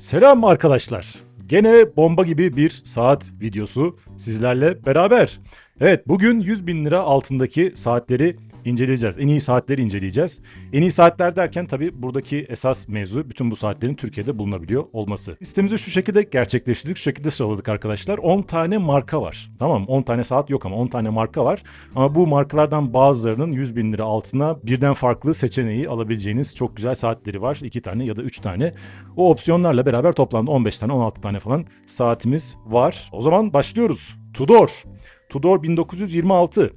Selam arkadaşlar. Gene bomba gibi bir saat videosu sizlerle beraber. Evet bugün 100 bin lira altındaki saatleri inceleyeceğiz. En iyi saatleri inceleyeceğiz. En iyi saatler derken tabii buradaki esas mevzu bütün bu saatlerin Türkiye'de bulunabiliyor olması. Listemizi şu şekilde gerçekleştirdik, şu şekilde sıraladık arkadaşlar. 10 tane marka var. Tamam 10 tane saat yok ama 10 tane marka var. Ama bu markalardan bazılarının 100 bin lira altına birden farklı seçeneği alabileceğiniz çok güzel saatleri var. 2 tane ya da 3 tane. O opsiyonlarla beraber toplamda 15 tane 16 tane falan saatimiz var. O zaman başlıyoruz. Tudor. Tudor 1926.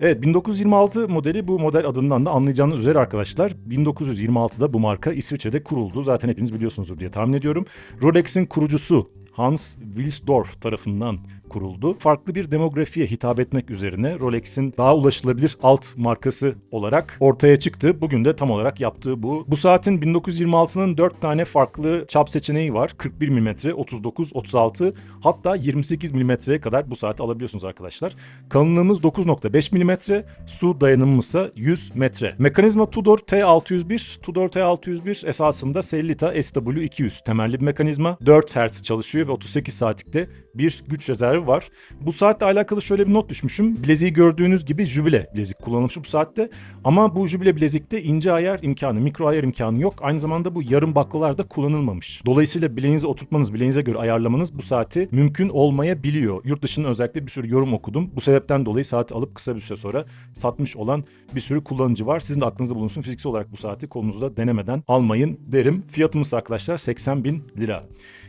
Evet 1926 modeli bu model adından da anlayacağınız üzere arkadaşlar 1926'da bu marka İsviçre'de kuruldu. Zaten hepiniz biliyorsunuzdur diye tahmin ediyorum. Rolex'in kurucusu Hans Wilsdorf tarafından kuruldu. Farklı bir demografiye hitap etmek üzerine Rolex'in daha ulaşılabilir alt markası olarak ortaya çıktı. Bugün de tam olarak yaptığı bu. Bu saatin 1926'nın 4 tane farklı çap seçeneği var. 41 mm, 39, 36 hatta 28 mm'ye kadar bu saati alabiliyorsunuz arkadaşlar. Kalınlığımız 9.5 mm, su dayanımımız ise 100 metre. Mekanizma Tudor T601. Tudor T601 esasında Sellita SW200 temelli bir mekanizma. 4 Hz çalışıyor ve 38 saatlikte bir güç rezervi var. Bu saatle alakalı şöyle bir not düşmüşüm. Bileziği gördüğünüz gibi jübile bilezik kullanılmış bu saatte. Ama bu jübile bilezikte ince ayar imkanı, mikro ayar imkanı yok. Aynı zamanda bu yarım baklalar da kullanılmamış. Dolayısıyla bileğinize oturtmanız, bileğinize göre ayarlamanız bu saati mümkün olmayabiliyor. Yurt dışında özellikle bir sürü yorum okudum. Bu sebepten dolayı saati alıp kısa bir süre sonra satmış olan bir sürü kullanıcı var. Sizin de aklınızda bulunsun. Fiziksel olarak bu saati kolunuzda denemeden almayın derim. Fiyatımız arkadaşlar 80 bin lira.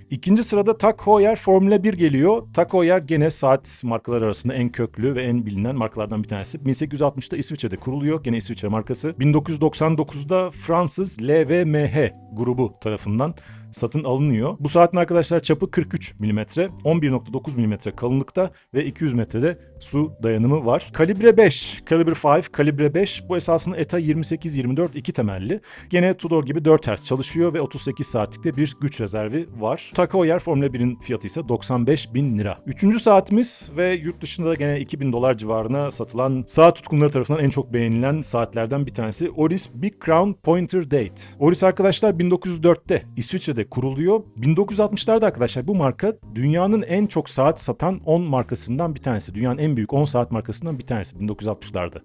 İkinci sırada Tag Heuer Formula 1 geliyor. Tag Heuer gene saat markaları arasında en köklü ve en bilinen markalardan bir tanesi. 1860'da İsviçre'de kuruluyor. Gene İsviçre markası. 1999'da Fransız LVMH grubu tarafından satın alınıyor. Bu saatin arkadaşlar çapı 43 mm, 11.9 mm kalınlıkta ve 200 metrede su dayanımı var. Kalibre 5, Calibre 5, Kalibre 5 bu esasında ETA 28-24 iki temelli. Gene Tudor gibi 4 Hz çalışıyor ve 38 saatlikte bir güç rezervi var. Tag Heuer Formula 1'in fiyatı ise 95 bin lira. Üçüncü saatimiz ve yurt dışında da gene 2000 dolar civarına satılan saat tutkunları tarafından en çok beğenilen saatlerden bir tanesi Oris Big Crown Pointer Date. Oris arkadaşlar 1904'te İsviçre'de kuruluyor. 1960'larda arkadaşlar bu marka dünyanın en çok saat satan 10 markasından bir tanesi. Dünyanın en büyük 10 saat markasından bir tanesi 1960'larda.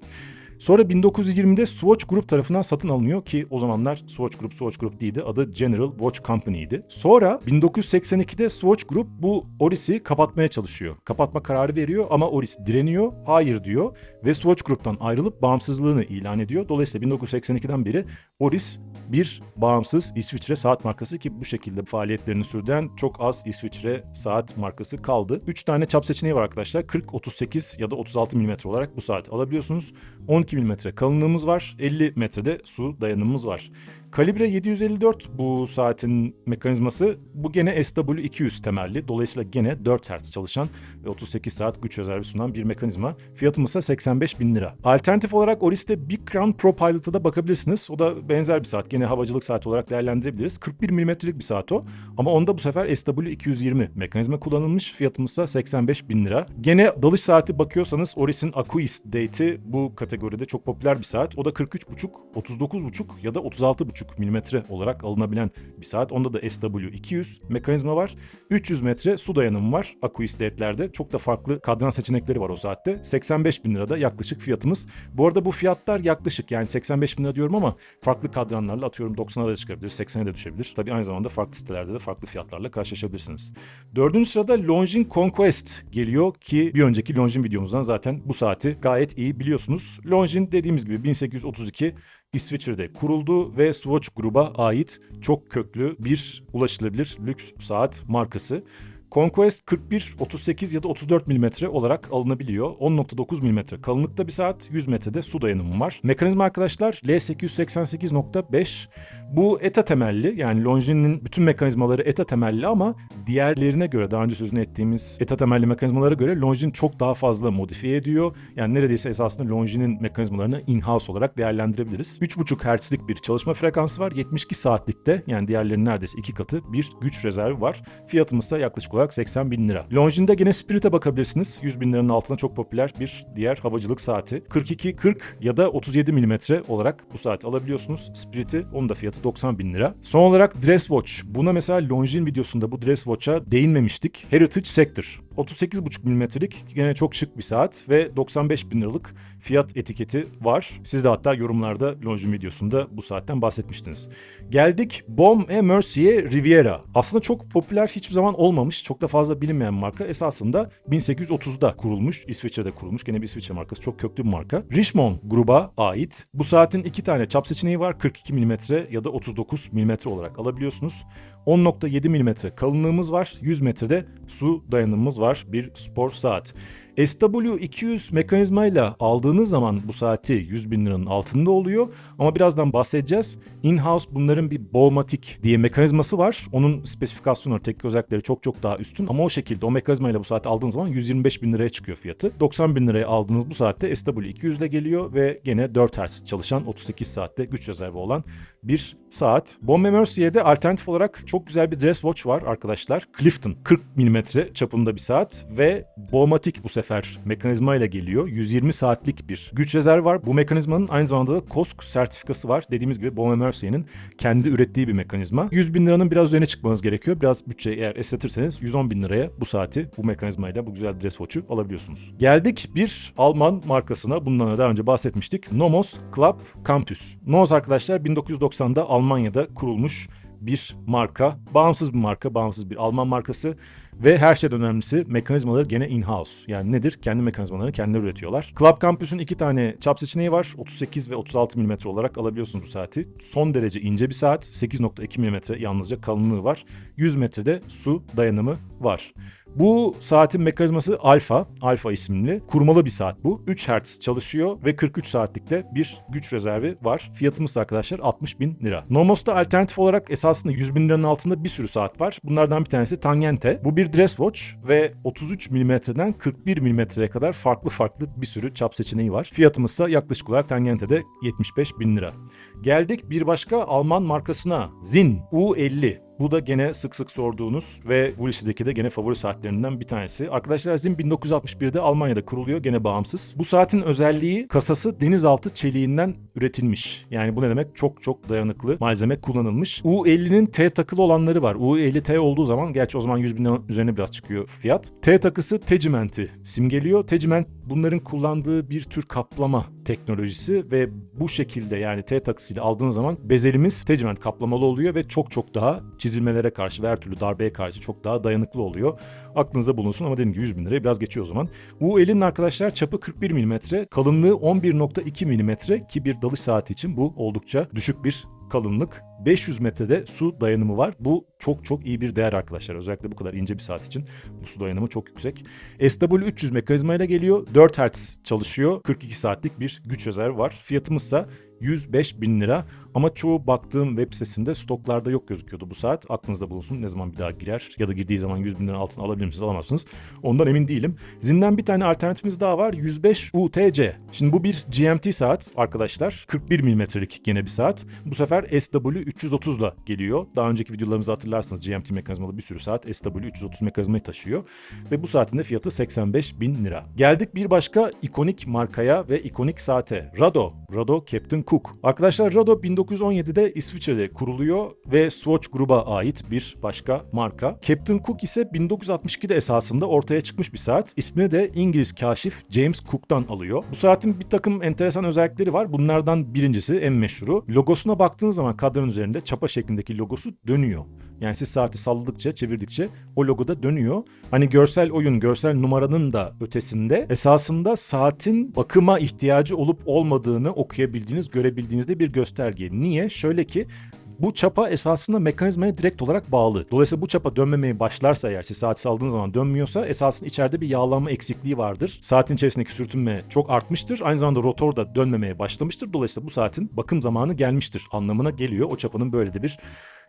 Sonra 1920'de Swatch Group tarafından satın alınıyor ki o zamanlar Swatch Group Swatch Group değildi. Adı General Watch Company'ydi. Sonra 1982'de Swatch Group bu Oris'i kapatmaya çalışıyor. Kapatma kararı veriyor ama Oris direniyor. Hayır diyor ve Swatch Group'tan ayrılıp bağımsızlığını ilan ediyor. Dolayısıyla 1982'den beri Oris bir bağımsız İsviçre saat markası ki bu şekilde faaliyetlerini sürdüren çok az İsviçre saat markası kaldı. 3 tane çap seçeneği var arkadaşlar. 40, 38 ya da 36 mm olarak bu saati alabiliyorsunuz. 12 mm kalınlığımız var. 50 metrede su dayanımımız var. Kalibre 754 bu saatin mekanizması. Bu gene SW200 temelli. Dolayısıyla gene 4 Hz çalışan ve 38 saat güç rezervi sunan bir mekanizma. Fiyatımız ise 85 bin lira. Alternatif olarak Oris'te Big Crown Pro Pilot'a da bakabilirsiniz. O da benzer bir saat. Gene havacılık saati olarak değerlendirebiliriz. 41 mm'lik bir saat o. Ama onda bu sefer SW220 mekanizma kullanılmış. Fiyatımız ise 85 bin lira. Gene dalış saati bakıyorsanız Oris'in Aquis Date'i bu kategoride çok popüler bir saat. O da 43,5, 39,5 ya da 36,5 milimetre olarak alınabilen bir saat. Onda da SW200 mekanizma var. 300 metre su dayanımı var Aquis Date'lerde. Çok da farklı kadran seçenekleri var o saatte. 85 bin lirada yaklaşık fiyatımız. Bu arada bu fiyatlar yaklaşık yani 85 bin lira diyorum ama farklı kadranlarla atıyorum 90'a da çıkabilir, 80'e de düşebilir. Tabii aynı zamanda farklı sitelerde de farklı fiyatlarla karşılaşabilirsiniz. Dördüncü sırada Longines Conquest geliyor ki bir önceki Longines videomuzdan zaten bu saati gayet iyi biliyorsunuz. Longines dediğimiz gibi 1832 İsviçre'de kuruldu ve Swatch gruba ait çok köklü bir ulaşılabilir lüks saat markası. Conquest 41, 38 ya da 34 mm olarak alınabiliyor. 10.9 mm kalınlıkta bir saat, 100 metrede su dayanımı var. Mekanizma arkadaşlar L888.5. Bu ETA temelli yani Longine'in bütün mekanizmaları ETA temelli ama diğerlerine göre daha önce sözünü ettiğimiz ETA temelli mekanizmalara göre Longines çok daha fazla modifiye ediyor. Yani neredeyse esasında Longine'in mekanizmalarını in-house olarak değerlendirebiliriz. 3.5 Hz'lik bir çalışma frekansı var. 72 saatlikte yani diğerlerinin neredeyse iki katı bir güç rezervi var. Fiyatımız ise yaklaşık olarak olarak 80 bin lira. Longines gene Spirit'e bakabilirsiniz. 100 bin liranın altında çok popüler bir diğer havacılık saati. 42-40 ya da 37 milimetre olarak bu saati alabiliyorsunuz. Spirit'i onun da fiyatı 90 bin lira. Son olarak Dress Watch. Buna mesela Longines videosunda bu Dress Watch'a değinmemiştik. Heritage Sector. 38,5 milimetrelik gene çok şık bir saat ve 95 bin liralık fiyat etiketi var. Siz de hatta yorumlarda Longines videosunda bu saatten bahsetmiştiniz. Geldik Bom e Mercier Riviera. Aslında çok popüler hiçbir zaman olmamış. Çok da fazla bilinmeyen marka. Esasında 1830'da kurulmuş. İsviçre'de kurulmuş. Gene bir İsviçre markası. Çok köklü bir marka. Richmond gruba ait. Bu saatin iki tane çap seçeneği var. 42 mm ya da 39 mm olarak alabiliyorsunuz. 10.7 mm kalınlığımız var. 100 metrede su dayanımımız var. Bir spor saat. SW200 mekanizmayla aldığınız zaman bu saati 100 bin liranın altında oluyor. Ama birazdan bahsedeceğiz. In-house bunların bir Bowmatic diye mekanizması var. Onun spesifikasyonları, teknik özellikleri çok çok daha üstün. Ama o şekilde o mekanizmayla bu saati aldığınız zaman 125 bin liraya çıkıyor fiyatı. 90 bin liraya aldığınız bu saatte SW200 ile geliyor ve gene 4 Hz çalışan 38 saatte güç rezervi olan bir saat. Bombe Mercier'de alternatif olarak çok güzel bir dress watch var arkadaşlar. Clifton 40 mm çapında bir saat ve Bowmatic bu sefer mekanizma ile geliyor. 120 saatlik bir güç rezervi var. Bu mekanizmanın aynı zamanda da KOSK sertifikası var. Dediğimiz gibi Bombe Mercier'in kendi ürettiği bir mekanizma. 100 bin liranın biraz üzerine çıkmanız gerekiyor. Biraz bütçeyi eğer esnetirseniz 110 bin liraya bu saati bu mekanizmayla bu güzel dress watch'u alabiliyorsunuz. Geldik bir Alman markasına. Bundan da daha önce bahsetmiştik. Nomos Club Campus. Nomos arkadaşlar 1990'da Almanya'da kurulmuş bir marka. Bağımsız bir marka, bağımsız bir Alman markası. Ve her şeyden önemlisi mekanizmaları gene in-house. Yani nedir? Kendi mekanizmalarını kendileri üretiyorlar. Club Campus'un iki tane çap seçeneği var. 38 ve 36 mm olarak alabiliyorsunuz bu saati. Son derece ince bir saat. 8.2 mm yalnızca kalınlığı var. 100 metrede su dayanımı var. Bu saatin mekanizması Alfa, Alfa isimli. Kurmalı bir saat bu. 3 Hz çalışıyor ve 43 saatlikte bir güç rezervi var. Fiyatımız arkadaşlar 60 bin lira. Nomos'ta alternatif olarak esasında 100 bin liranın altında bir sürü saat var. Bunlardan bir tanesi Tangente. Bu bir dress watch ve 33 milimetreden 41 milimetreye kadar farklı farklı bir sürü çap seçeneği var. Fiyatımız ise yaklaşık olarak Tangente'de 75 bin lira. Geldik bir başka Alman markasına. Zin U50. Bu da gene sık sık sorduğunuz ve bu listedeki de gene favori saatlerinden bir tanesi. Arkadaşlar Zin 1961'de Almanya'da kuruluyor gene bağımsız. Bu saatin özelliği kasası denizaltı çeliğinden üretilmiş. Yani bu ne demek? Çok çok dayanıklı malzeme kullanılmış. U50'nin T takılı olanları var. U50T olduğu zaman gerçi o zaman 100 bin üzerine biraz çıkıyor fiyat. T takısı Tegment'i simgeliyor. Tegment bunların kullandığı bir tür kaplama teknolojisi ve bu şekilde yani T takısıyla aldığınız zaman bezelimiz Tegment kaplamalı oluyor ve çok çok daha çizilmelere karşı ve her türlü darbeye karşı çok daha dayanıklı oluyor. Aklınızda bulunsun ama dediğim gibi 100 bin liraya biraz geçiyor o zaman. Bu elin arkadaşlar çapı 41 mm, kalınlığı 11.2 mm ki bir dalış saati için bu oldukça düşük bir kalınlık. 500 metrede su dayanımı var. Bu çok çok iyi bir değer arkadaşlar. Özellikle bu kadar ince bir saat için bu su dayanımı çok yüksek. SW300 mekanizmayla geliyor. 4 Hz çalışıyor. 42 saatlik bir güç rezervi var. Fiyatımız ise 105 bin lira. Ama çoğu baktığım web sitesinde stoklarda yok gözüküyordu bu saat. Aklınızda bulunsun ne zaman bir daha girer ya da girdiği zaman 100 bin lira altına alabilir misiniz alamazsınız. Ondan emin değilim. Zinden bir tane alternatifimiz daha var. 105 UTC. Şimdi bu bir GMT saat arkadaşlar. 41 milimetrelik gene bir saat. Bu sefer SW 330 ile geliyor. Daha önceki videolarımızda hatırlarsınız GMT mekanizmalı bir sürü saat SW 330 mekanizmayı taşıyor. Ve bu saatin de fiyatı 85 bin lira. Geldik bir başka ikonik markaya ve ikonik saate. Rado. Rado Captain Cook. Arkadaşlar Rado 1917'de İsviçre'de kuruluyor ve Swatch gruba ait bir başka marka. Captain Cook ise 1962'de esasında ortaya çıkmış bir saat. İsmini de İngiliz kaşif James Cook'tan alıyor. Bu saatin bir takım enteresan özellikleri var. Bunlardan birincisi en meşhuru. Logosuna baktığınız zaman kadranın üzerinde çapa şeklindeki logosu dönüyor. Yani siz saati salladıkça, çevirdikçe o logo da dönüyor. Hani görsel oyun, görsel numaranın da ötesinde esasında saatin bakıma ihtiyacı olup olmadığını okuyabildiğiniz, görebildiğinizde bir gösterge. Niye? Şöyle ki bu çapa esasında mekanizmaya direkt olarak bağlı. Dolayısıyla bu çapa dönmemeye başlarsa eğer siz saati saldığınız zaman dönmüyorsa esasında içeride bir yağlanma eksikliği vardır. Saatin içerisindeki sürtünme çok artmıştır. Aynı zamanda rotor da dönmemeye başlamıştır. Dolayısıyla bu saatin bakım zamanı gelmiştir anlamına geliyor. O çapanın böyle de bir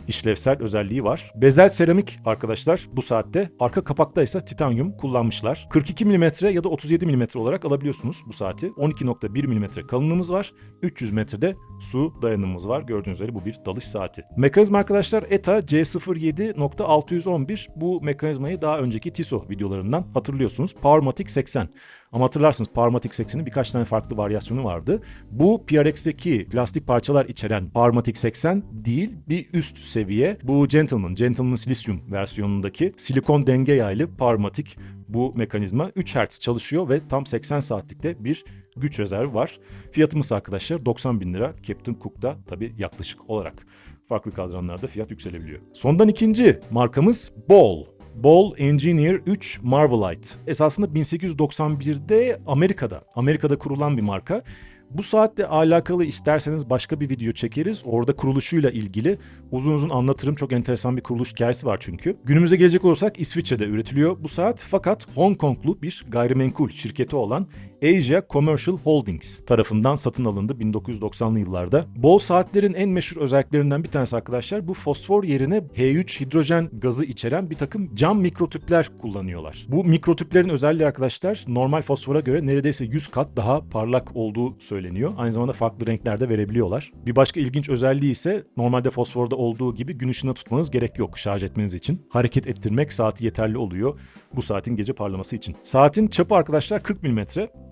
işlevsel özelliği var. Bezel seramik arkadaşlar bu saatte. Arka kapakta ise titanyum kullanmışlar. 42 mm ya da 37 mm olarak alabiliyorsunuz bu saati. 12.1 mm kalınlığımız var. 300 metrede su dayanımımız var. Gördüğünüz üzere bu bir dalış saati. Mekanizma arkadaşlar ETA C07.611. Bu mekanizmayı daha önceki TISO videolarından hatırlıyorsunuz. Powermatic 80. Ama hatırlarsınız Powermatic 80'in birkaç tane farklı varyasyonu vardı. Bu PRX'teki plastik parçalar içeren Powermatic 80 değil bir üst seviye. Bu Gentleman, Gentleman Silicium versiyonundaki silikon denge yaylı Powermatic bu mekanizma 3 Hz çalışıyor ve tam 80 saatlikte bir güç rezervi var. Fiyatımız arkadaşlar 90 bin lira. Captain Cook'ta tabi yaklaşık olarak. Farklı kadranlarda fiyat yükselebiliyor. Sondan ikinci markamız Ball. Ball Engineer 3 Marvelite. Esasında 1891'de Amerika'da, Amerika'da kurulan bir marka. Bu saatle alakalı isterseniz başka bir video çekeriz. Orada kuruluşuyla ilgili uzun uzun anlatırım. Çok enteresan bir kuruluş hikayesi var çünkü. Günümüze gelecek olursak İsviçre'de üretiliyor bu saat. Fakat Hong Konglu bir gayrimenkul şirketi olan Asia Commercial Holdings tarafından satın alındı 1990'lı yıllarda. Bol saatlerin en meşhur özelliklerinden bir tanesi arkadaşlar bu fosfor yerine H3 hidrojen gazı içeren bir takım cam mikrotüpler kullanıyorlar. Bu mikrotüplerin özelliği arkadaşlar normal fosfora göre neredeyse 100 kat daha parlak olduğu söyleniyor. Aynı zamanda farklı renklerde verebiliyorlar. Bir başka ilginç özelliği ise normalde fosforda olduğu gibi gün ışığına tutmanız gerek yok şarj etmeniz için. Hareket ettirmek saati yeterli oluyor bu saatin gece parlaması için. Saatin çapı arkadaşlar 40 mm.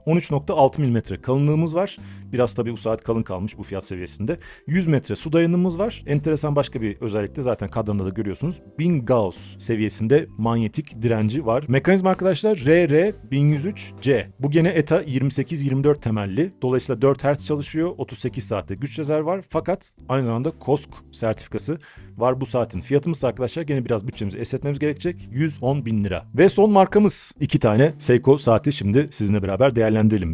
13.6 mm kalınlığımız var. Biraz tabii bu saat kalın kalmış bu fiyat seviyesinde. 100 metre su dayanımımız var. Enteresan başka bir özellik de zaten kadranda da görüyorsunuz. 1000 Gauss seviyesinde manyetik direnci var. Mekanizma arkadaşlar RR1103C. Bu gene ETA 28-24 temelli. Dolayısıyla 4 Hz çalışıyor. 38 saatte güç rezervi var. Fakat aynı zamanda KOSK sertifikası var bu saatin. Fiyatımız arkadaşlar gene biraz bütçemizi esnetmemiz gerekecek. 110 bin lira. Ve son markamız iki tane Seiko saati şimdi sizinle beraber değerlendirelim.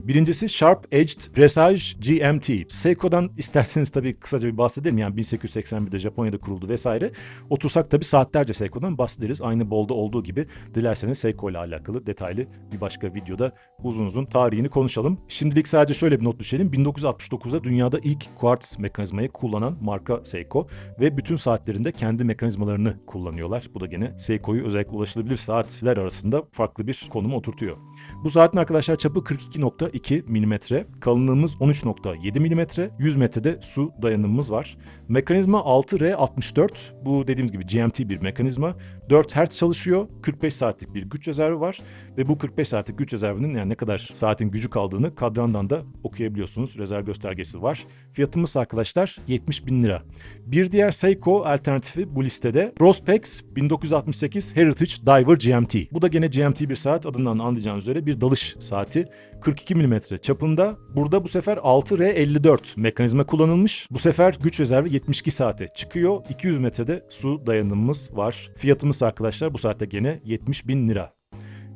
Birincisi Sharp Edged Presage GMT. Seiko'dan isterseniz tabii kısaca bir bahsedelim. Yani 1881'de Japonya'da kuruldu vesaire. Otursak tabii saatlerce Seiko'dan bahsederiz. Aynı Bol'da olduğu gibi dilerseniz Seiko ile alakalı detaylı bir başka videoda uzun uzun tarihini konuşalım. Şimdilik sadece şöyle bir not düşelim. 1969'da dünyada ilk quartz mekanizmayı kullanan marka Seiko ve bütün saatlerinde kendi mekanizmalarını kullanıyorlar. Bu da gene Seiko'yu özellikle ulaşılabilir saatler arasında farklı bir konuma oturtuyor. Bu saatin arkadaşlar çapı 42.2 mm, kalınlığımız 13.7 mm, 100 metrede su dayanımımız var. Mekanizma 6R64, bu dediğimiz gibi GMT bir mekanizma. 4 Hz çalışıyor, 45 saatlik bir güç rezervi var ve bu 45 saatlik güç rezervinin yani ne kadar saatin gücü kaldığını kadrandan da okuyabiliyorsunuz. Rezerv göstergesi var. Fiyatımız arkadaşlar 70 bin lira. Bir diğer Seiko alternatifi bu listede Prospex 1968 Heritage Diver GMT. Bu da gene GMT bir saat adından anlayacağınız üzere bir dalış saati. 42 mm çapında. Burada bu sefer 6R54 mekanizma kullanılmış. Bu sefer güç rezervi 72 saate çıkıyor. 200 metrede su dayanımımız var. Fiyatımız arkadaşlar bu saatte gene 70 bin lira.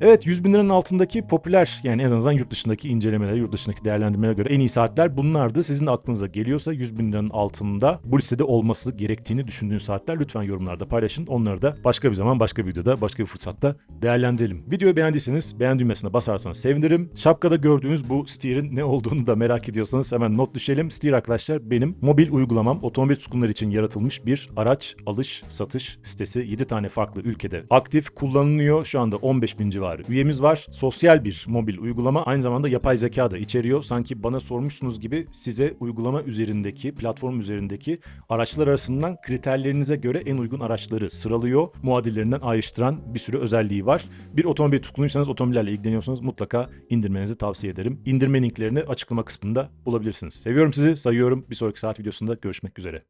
Evet 100 bin liranın altındaki popüler yani en azından yurt dışındaki incelemeler, yurt dışındaki değerlendirmelere göre en iyi saatler bunlardı. Sizin de aklınıza geliyorsa 100 bin liranın altında bu listede olması gerektiğini düşündüğünüz saatler lütfen yorumlarda paylaşın. Onları da başka bir zaman, başka bir videoda, başka bir fırsatta değerlendirelim. Videoyu beğendiyseniz beğen düğmesine basarsanız sevinirim. Şapkada gördüğünüz bu Steer'in ne olduğunu da merak ediyorsanız hemen not düşelim. Steer arkadaşlar benim mobil uygulamam otomobil tutkunları için yaratılmış bir araç alış satış sitesi. 7 tane farklı ülkede aktif kullanılıyor. Şu anda 15 bin civarı civarı üyemiz var. Sosyal bir mobil uygulama aynı zamanda yapay zeka da içeriyor. Sanki bana sormuşsunuz gibi size uygulama üzerindeki, platform üzerindeki araçlar arasından kriterlerinize göre en uygun araçları sıralıyor. Muadillerinden ayrıştıran bir sürü özelliği var. Bir otomobil tutkunuysanız otomobillerle ilgileniyorsanız mutlaka indirmenizi tavsiye ederim. İndirme linklerini açıklama kısmında bulabilirsiniz. Seviyorum sizi, sayıyorum. Bir sonraki saat videosunda görüşmek üzere.